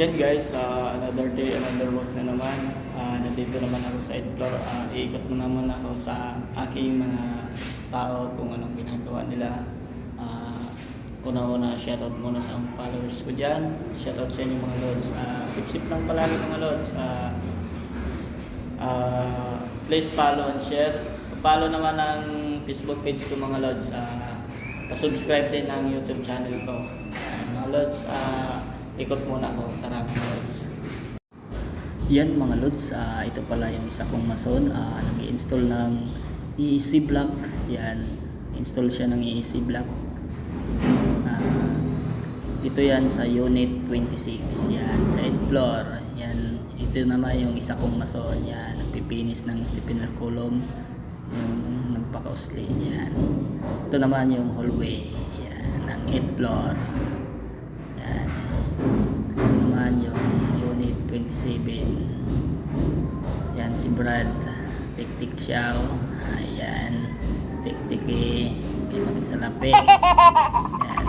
Yan guys, ah, another day, another work na naman. Ah, nandito naman ako sa floor. Ah, iikot mo naman ako sa aking mga tao kung anong ginagawa nila. Ah, una-una, shoutout muna sa followers ko dyan. Shoutout sa inyo mga lods. Ah, keep lang palagi mga lods. Ah, ah, please follow and share. Follow naman ang Facebook page ko mga lods. Ah, subscribe din ang YouTube channel ko. Ah, mga lods, ah, ikot muna ako. Tara mga. Yan mga lods, ah, ito pala yung isa kong mason. Ah, nag-install ng EEC block. Yan, install siya ng EEC block. Ah, ito yan sa unit 26. Yan, sa 8th floor. Yan, ito naman yung isa kong mason. Yan, nagpipinis ng stiffener column. Yung nagpakausli. Yan. Ito naman yung hallway. Yan, ng 8th floor. Naman yung unit 27. Yan si Brad. Tik-tik siya. oh. Ayan. Tik-tik eh. Hindi makisalapi. Yan.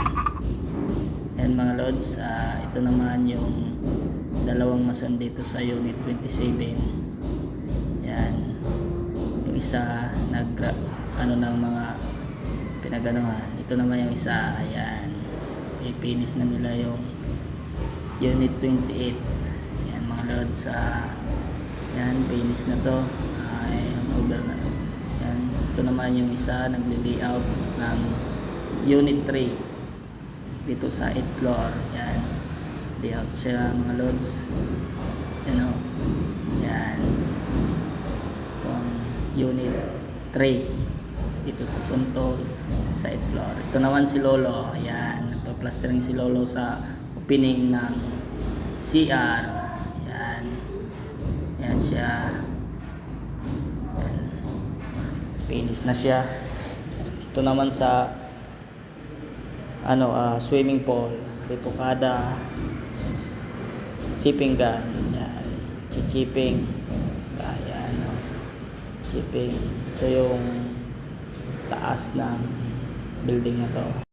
Yan mga lods. ah, ito naman yung dalawang mason dito sa unit 27. Yan. Yung isa nag ano ng mga pinaganuhan. Ito naman yung isa. Ayan. Ipinis na nila yung unit 28. Yan mga lods. ah, yan, finish na to. Ay, over na. Yan. Ito naman yung isa, nagli-layout ng unit 3 dito sa 8th floor. Yan. Layout siya mga lods. Yan o. Yan. Itong unit 3 dito sa Suntol sa 8th floor. Ito naman si Lolo. Yan. Nagpa-plastering si Lolo sa opening ng CR. Yan. Yan siya. Yan. Finish na siya. Ito naman sa ano ah, swimming pool, ripokada, s- chipping gun, yan, chichipping, ayan, oh. ito yung taas ng building na to.